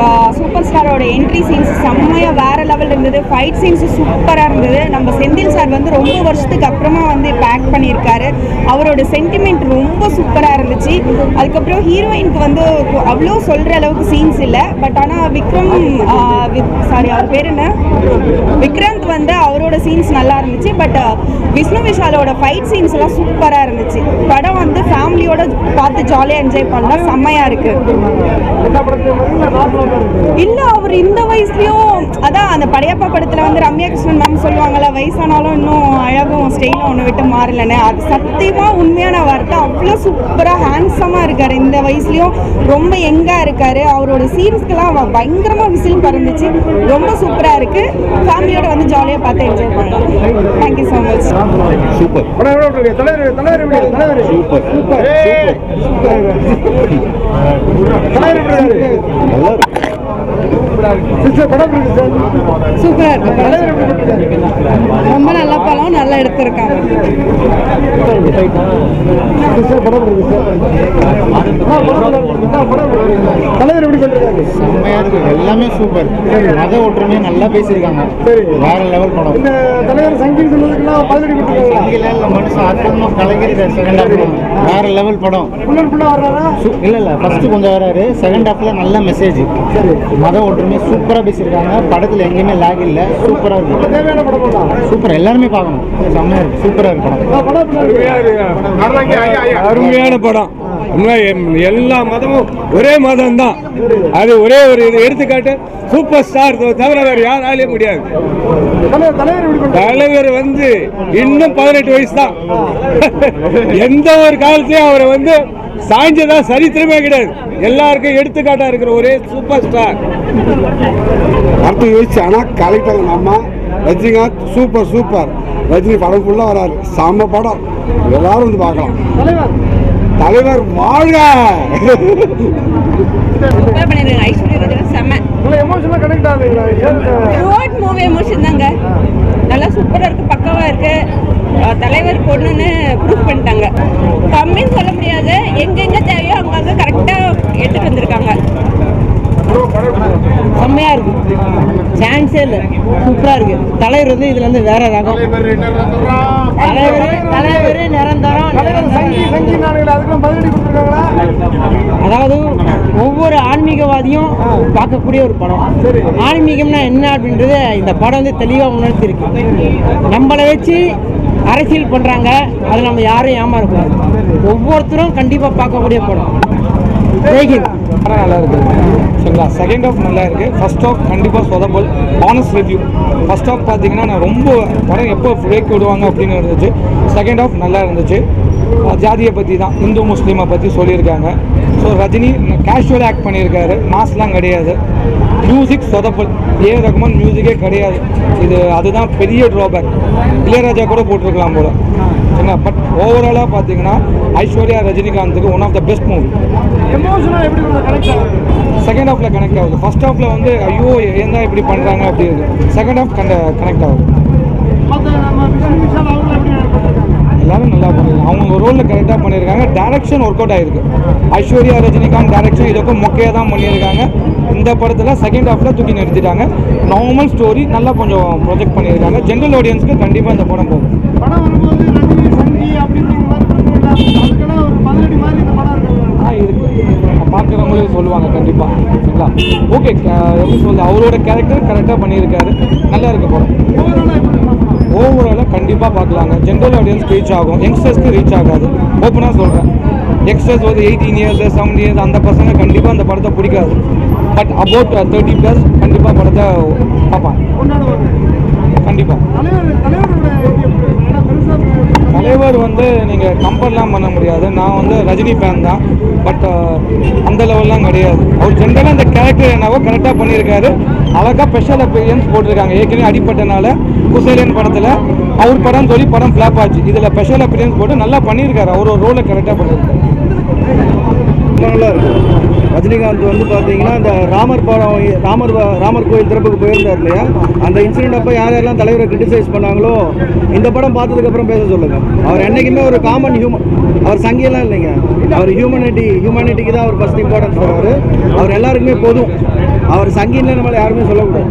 நம்ம super ஸ்டாரோட entry scenes செம்மையாக வேற லெவல் இருந்தது. ஃபைட் சீன்ஸ் சூப்பராக இருந்தது. நம்ம செந்தில் சார் வந்து ரொம்ப வருஷத்துக்கு அப்புறமா வந்து இப்போ ஆக்ட் பண்ணியிருக்காரு. அவரோட சென்டிமெண்ட் ரொம்ப சூப்பராக இருந்துச்சு. அதுக்கப்புறம் ஹீரோயினுக்கு வந்து அவ்வளோ சொல்கிற அளவுக்கு சீன்ஸ் இல்லை. பட் ஆனால் விக்ரம் சாரி அவர் பேர் என்ன? விக்ராந்த் வந்து அவரோட சீன்ஸ் நல்லா இருந்துச்சு. பட் விஷ்ணு விஷாலோட ஃபைட் சீன்ஸ் எல்லாம் சூப்பராக இருந்துச்சு. படம் வந்து ஃபேமிலியோட பார்த்து ஜாலியாக என்ஜாய் பண்ணலாம் செம்மையாக இருக்கு? இல்ல அவர் இந்த வயசுலயும் அதான் அந்த படையப்பா படத்துல வந்து ரம்யா கிருஷ்ணன் மேம் சொல்லுவாங்கல்ல வயசானாலும் இன்னும் அழகும் ஸ்டைலும் ஒன்று விட்டு மாறலன்னு. அது சத்தியமா உண்மையான வார்த்தை. அவ்வளோ சூப்பரா ஹேண்ட்ஸமா இருக்காரு. இந்த வயசுலயும் ரொம்ப எங்கா இருக்காரு. அவரோட சீன்ஸ்க்கெல்லாம் பயங்கரமா விசில் பறந்துச்சு. ரொம்ப சூப்பரா இருக்கு. ஃபேமிலியோட வந்து ஜாலியா பார்த்து என்ஜாய் பண்ணலாம். Thank you so much super super super? நல்லா இருக்கு சிஸ்டர் படம் எப்படி இருக்கு. சூப்பரா இருக்கு. இருக்கு? ரொம்ப நல்ல எடுத்திருக்காங்க? தலைவர் எப்படி செம்மையா இருக்கு. எல்லாமே சூப்பர் மத ஒற்றுமையை நல்லா பேசியிருக்காங்க. சரி. வேற லெவல் படம். இந்த தலைவர் சங்கீத் சொன்னதுக்கெல்லாம் பதிலடி கொடுத்துருக்காங்களா இங்கெல்லாம் இல்ல மனுஷன் அற்புதமா கலங்கிருக்காரு செகண்ட் ஹாஃப்ல வேற லெவல் படம். இல்ல இல்ல ஃபர்ஸ்ட் கொஞ்சம் வராரு செகண்ட் ஹாஃப்ல நல்ல மெசேஜ் சரி. மத ஒற்றுமை சூப்பரா பேசியிருக்காங்க. படத்துல எங்கேயுமே லேக் இல்ல. சூப்பரா இருக்கு. சூப்பர் எல்லாருமே பார்க்கணும். செம்மையா இருக்கு. சூப்பரா இருக்கு? அருமையான படம். எல்லா மதமும் ஒரே மதம் தான் அது ஒரே ஒரு இது. எடுத்துக்காட்டு சூப்பர் ஸ்டார் தவிர வேறு யாராலையும் முடியாது? தலைவர் வந்து இன்னும் பதினெட்டு வயசு தான் எந்த ஒரு காலத்தையும் அவரை வந்து சாய்ஞ்சதா சரித்திரமே கிடையாது. எல்லாருக்கும் எடுத்துக்காட்டா இருக்கிற ஒரே சூப்பர் ஸ்டார். அடுத்து யோசிச்சு ஆனால் கலெக்டர் நம்ம ரஜினிகாந்த் சூப்பர் சூப்பர். ரஜினி படம் ஃபுல்லாக வராரு. செம்ம படம். எல்லாரும் வந்து பார்க்கலாம். தலைவர் தலைவர் வாழ்க ரோட் மூவி எமோஷன் தாங்க. நல்லா சூப்பராக இருக்கு பக்காவா இருக்கு. தலைவர் பொண்ணுன்னு ப்ரூவ் பண்ணிட்டாங்க. கம்மின்னு சொல்ல முடியாது. எங்கெங்க தேவையோ அங்கங்க கரெக்டாக எடுத்துட்டு வந்திருக்காங்க. செம்மையா இருக்கு. சான்ஸே இல்லை. சூப்பரா இருக்கு. தலைவர் வந்து இதுல இருந்து வேற ரகம். தலைவர் தலைவர் நிரந்தரம் அதாவது ஒவ்வொரு ஆன்மீகவாதியும் பார்க்கக்கூடிய ஒரு படம். ஆன்மீகம்னா என்ன அப்படின்றது இந்த படம் வந்து தெளிவாக உணர்த்திருக்கு. நம்மளை வச்சு அரசியல் பண்ணுறாங்க அது நம்ம யாரும் ஏமாறக்கூடாது. ஒவ்வொருத்தரும் கண்டிப்பாக பார்க்கக்கூடிய படம். படம் நல்லா இருக்குது செகண்ட் ஹாஃப் நல்லா இருக்குது ஃபஸ்ட் ஹாஃப் கண்டிப்பாக சொதப்பல். ஆனஸ்ட் ரிவ்யூ ஃபர்ஸ்ட் ஹாஃப் பார்த்தீங்கன்னா நான் ரொம்ப படம் எப்போ பிரேக் விடுவாங்க அப்படின்னு இருந்துச்சு. செகண்ட் ஹாஃப் நல்லா இருந்துச்சு. ஜாதியை பற்றி தான் இந்து முஸ்லீமை பற்றி சொல்லியிருக்காங்க. ஸோ ரஜினி கேஷுவலாக ஆக்ட் பண்ணியிருக்காரு. மாஸ்லாம் கிடையாது. மியூசிக் சொதப்பல். ஏ ரகுமான் மியூசிக்கே கிடையாது. இது அதுதான் பெரிய ட்ராபேக் இளையராஜா கூட போட்டிருக்கலாம் போல. சரிங்களா பட் ஓவராலாக பார்த்தீங்கன்னா Aishwarya ரஜினிகாந்துக்கு one of the best movie second ஹாஃப்ல கனெக்ட் ஆகுது? ஃபர்ஸ்ட் ஹாஃப்ல வந்து ஐயோ ஏன் தான் இப்படி பண்றாங்க அப்படி இருக்கு செகண்ட் ஹாஃப் கனெக்ட் ஆகுது மற்ற நம்ம விஷ்ணு விஷால் அவங்க எப்படி பண்ணிருக்காங்க எல்லாரும் நல்லா பண்ணிருக்காங்க. அவங்க ரோலில் கரெக்டாக பண்ணியிருக்காங்க டேரக்ஷன் ஒர்க் அவுட் ஆயிருக்கு. ஐஸ்வர்யா ரஜினிகாந்த் டேரக்ஷன் இதுக்கும் மொக்கையாக தான் பண்ணியிருக்காங்க இந்த படத்தில் செகண்ட் ஹாஃப்ல தூக்கி நிறுத்திட்டாங்க. நார்மல் ஸ்டோரி நல்லா கொஞ்சம் ப்ரொஜெக்ட் பண்ணியிருக்காங்க ஜென்ரல் ஆடியன்ஸ்க்கு கண்டிப்பாக இந்த படம் போகும். படம் வரும்போது பார்க்குறவங்களே சொல்லுவாங்க கண்டிப்பாக சரிங்களா? ஓகே எப்படி சொல்றது? அவரோட கேரக்டர் கரெக்டாக பண்ணியிருக்காரு. நல்லா இருக்கு படம். ஓவராலாக கண்டிப்பாக பார்க்கலாங்க. ஜென்ரல் ஆடியன்ஸ் ரீச் ஆகும். யங்ஸ்டர்ஸ்க்கு ரீச் ஆகாது. ஓப்பனாக சொல்கிறேன் யங்ஸ்டர்ஸ் வந்து எயிட்டீன் இயர்ஸ் செவன்டீன் இயர்ஸ் அந்த பசங்க கண்டிப்பாக அந்த படத்தை பிடிக்காது. பட் அபவுட் தேர்ட்டி ப்ளஸ் கண்டிப்பாக படத்தை கொண்டாடுவாங்க கண்டிப்பாக தலைவர் வந்து நீங்கள் கம்பேர்லாம் பண்ண முடியாது. நான் வந்து ரஜினி ஃபேன் தான். பட் uh, அந்த லெவல்லாம் கிடையாது. அவர் ஜென்ரலாக அந்த கேரக்டர் என்னவோ கரெக்டாக பண்ணியிருக்காரு. அழகாக ஸ்பெஷல் அப்பீரியன்ஸ் போட்டிருக்காங்க. ஏற்கனவே அடிப்பட்டனால குசேலியன் படத்தில் அவர் படம் சொல்லி படம் ஃப்ளாப் ஆச்சு. இதில் ஸ்பெஷல் அப்பீரியன்ஸ் போட்டு நல்லா பண்ணியிருக்காரு. அவர் ஒரு ரோலை கரெக்டாக பண்ணியிருக்காரு. நல்லா இருக்கு. ரஜினிகாந்த் வந்து பார்த்தீங்கன்னா இந்த ராமர் படம் ராமர் ராமர் கோயில் திறப்புக்கு போயிருந்தார் இல்லையா? அந்த இன்சிடென்ட் அப்போ யார் யாரெல்லாம் தலைவரை கிரிட்டிசைஸ் பண்ணாங்களோ இந்த படம் பார்த்ததுக்கப்புறம் பேச சொல்லுங்கள் அவர் என்னைக்குமே ஒரு காமன் ஹியூமன் அவர் சங்கியெல்லாம் இல்லைங்க. அவர் ஹியூமனிட்டி ஹியூமனிட்டிக்கு தான் அவர் ஃபஸ்ட் இம்பார்ட்டன்ஸ் தருவார் அவர் எல்லாருக்குமே போதும். அவர் சங்கின்னு நம்மளை யாருமே சொல்லக்கூடாது